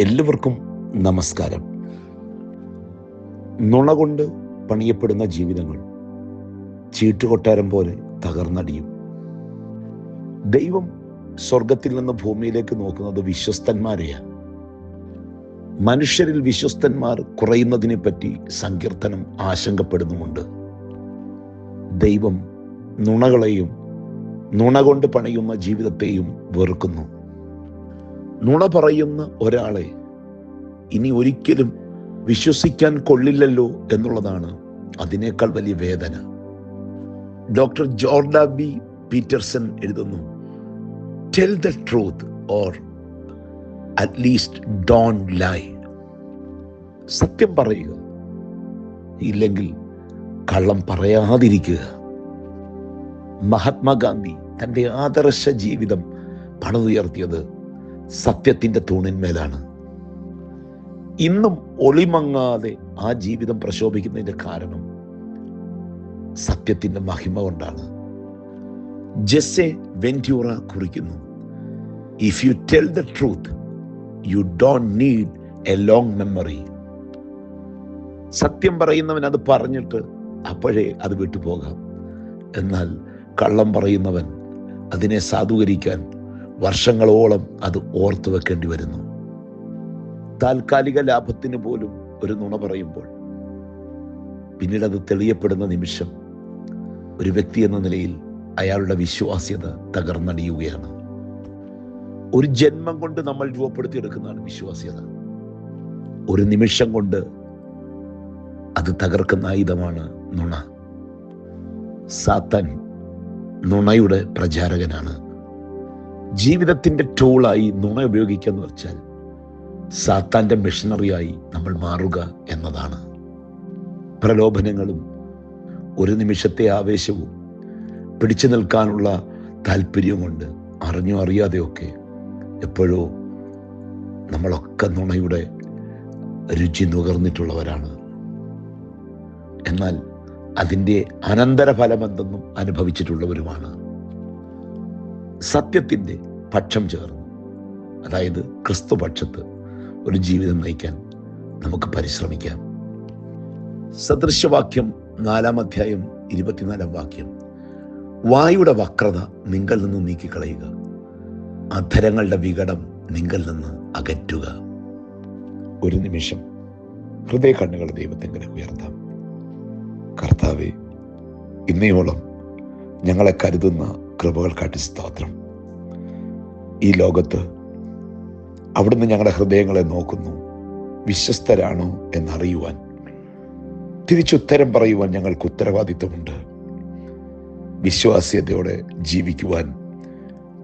എല്ലാവർക്കും നമസ്കാരം. നുണ കൊണ്ട് പണിയപ്പെടുന്ന ജീവിതങ്ങൾ ചീട്ടുകൊട്ടാരം പോലെ തകർന്നടിയും. ദൈവം സ്വർഗത്തിൽ നിന്ന് ഭൂമിയിലേക്ക് നോക്കുന്നത് വിശ്വസ്തന്മാരെയാണ് മനുഷ്യരിൽ വിശ്വസ്തന്മാർ കുറയുന്നതിനെ പറ്റി സങ്കീർത്തനം ആശങ്കപ്പെടുന്നുമുണ്ട്. ദൈവം നുണകളെയും നുണ കൊണ്ട് പണിയുന്ന ജീവിതത്തെയും വെറുക്കുന്നു. നുണ പറയുന്ന ഒരാളെ ഇനി ഒരിക്കലും വിശ്വസിക്കാൻ കൊള്ളില്ലല്ലോ എന്നുള്ളതാണ് അതിനേക്കാൾ വലിയ വേദന. ഡോക്ടർ ജോർഡ ബി പീറ്റർസൺ എഴുതുന്നു tell the truth or at least don't lie സത്യം പറയുക ഇല്ലെങ്കിൽ കള്ളം പറയാതിരിക്കുക. മഹാത്മാഗാന്ധി തന്റെ ആദർശ ജീവിതം പണിതുയർത്തിയത് സത്യത്തിന്റെ തൂണിന്മേലാണ്. ഇന്നും ഒളിമങ്ങാതെ ആ ജീവിതം പ്രശോഭിക്കുന്നതിന്റെ കാരണം സത്യത്തിന്റെ മഹിമ കൊണ്ടാണ്. ജെസ്സെ വെന്റ്യൂറ കുറിക്കുന്നു if you tell the truth you don't need a long memory സത്യം പറയുന്നവൻ അത് പറഞ്ഞിട്ട് അപ്പോഴേ അത് വിട്ടുപോകാം. എന്നാൽ കള്ളം പറയുന്നവൻ അതിനെ സാധൂകരിക്കാൻ വർഷങ്ങളോളം അത് ഓർത്തു വെക്കേണ്ടി വരുന്നു. താൽക്കാലിക ലാഭത്തിന് പോലും ഒരു നുണ പറയുമ്പോൾ പിന്നീട് അത് തെളിയപ്പെടുന്ന നിമിഷം ഒരു വ്യക്തി എന്ന നിലയിൽ അയാളുടെ വിശ്വാസ്യത തകർന്നടിയുകയാണ്. ഒരു ജന്മം കൊണ്ട് നമ്മൾ രൂപപ്പെടുത്തിയെടുക്കുന്നതാണ് വിശ്വാസ്യത. ഒരു നിമിഷം കൊണ്ട് അത് തകർക്കുന്ന ആയുധമാണ് നുണ. സാത്താൻ നുണയുടെ പ്രചാരകനാണ് ജീവിതത്തിന്റെ ടൂളായി നുണ ഉപയോഗിക്കുക എന്ന് വെച്ചാൽ സാത്താന്റെ മിഷണറിയായി നമ്മൾ മാറുക എന്നതാണ്. പ്രലോഭനങ്ങളും ഒരു നിമിഷത്തെ ആവേശവും പിടിച്ചു നിൽക്കാനുള്ള താല്പര്യവും കൊണ്ട് അറിഞ്ഞോ അറിയാതെയൊക്കെ എപ്പോഴോ നമ്മളൊക്കെ നുണയുടെ രുചി നുകർന്നിട്ടുള്ളവരാണ്. എന്നാൽ അതിന്റെ അനന്തരഫലമെന്തെന്നും അനുഭവിച്ചിട്ടുള്ളവരുമാണ്. സത്യത്തിന്റെ പക്ഷം ചേർന്നു. അതായത് ക്രിസ്തു ക്രിസ്തുപക്ഷത്ത് ഒരു ജീവിതം നയിക്കാൻ നമുക്ക് പരിശ്രമിക്കാം. സദൃശവാക്യം നാലാം അധ്യായം ഇരുപത്തിനാലാം വാക്യം. വായുടെ വക്രത നിങ്ങൾ നിന്ന് നീക്കിക്കളയുക. അധരങ്ങളുടെ വികടം നിങ്ങൾ നിന്ന് അകറ്റുക. ഒരു നിമിഷം ഹൃദയ കണ്ണുകൾ ദൈവത്തെങ്ങനെ ഉയർത്താം. കർത്താവെ ഇന്നയോളം ഞങ്ങളെ കരുതുന്ന കൃപകൾക്കാട്ടി സ്തോത്രം. ഈ ലോകത്ത് അവിടുന്ന് ഞങ്ങളുടെ ഹൃദയങ്ങളെ നോക്കുന്നു. വിശ്വസ്തരാണോ എന്നറിയുവാൻ തിരിച്ചുത്തരം പറയുവാൻ ഞങ്ങൾക്ക് ഉത്തരവാദിത്വമുണ്ട്. വിശ്വാസ്യതയോടെ ജീവിക്കുവാൻ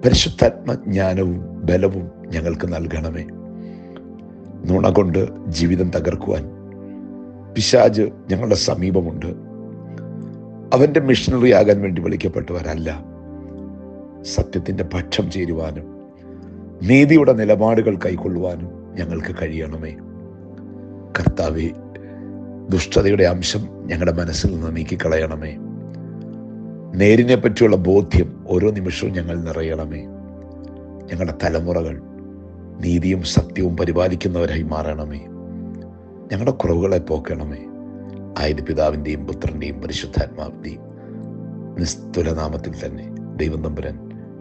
പരിശുദ്ധാത്മ ജ്ഞാനവും ബലവും ഞങ്ങൾക്ക് നൽകണമേ. നുണ കൊണ്ട് ജീവിതം തകർക്കുവാൻ പിശാജ് ഞങ്ങളുടെ സമീപമുണ്ട്. അവന്റെ മിഷനറി ആകാൻ വേണ്ടി വിളിക്കപ്പെട്ടവരല്ല. സത്യത്തിന്റെ പക്ഷം ചേരുവാനും നീതിയുടെ നിലപാടുകൾ കൈക്കൊള്ളുവാനും ഞങ്ങൾക്ക് കഴിയണമേ. കർത്താവെ ദുഷ്ടതയുടെ അംശം ഞങ്ങളുടെ മനസ്സിൽ നിന്ന് നീക്കിക്കളയണമേ. നേരിനെ പറ്റിയുള്ള ബോധ്യം ഓരോ നിമിഷവും ഞങ്ങൾ നിറയണമേ. ഞങ്ങളുടെ തലമുറകൾ നീതിയും സത്യവും പരിപാലിക്കുന്നവരായി മാറണമേ. ഞങ്ങളുടെ കുറവുകളെ പോക്കണമേ. ആയത് പിതാവിന്റെയും പുത്രന്റെയും പരിശുദ്ധാത്മാവിന്റെയും നിസ്തുലനാമത്തിൽ തന്നെ ദൈവം തമ്പുരാൻ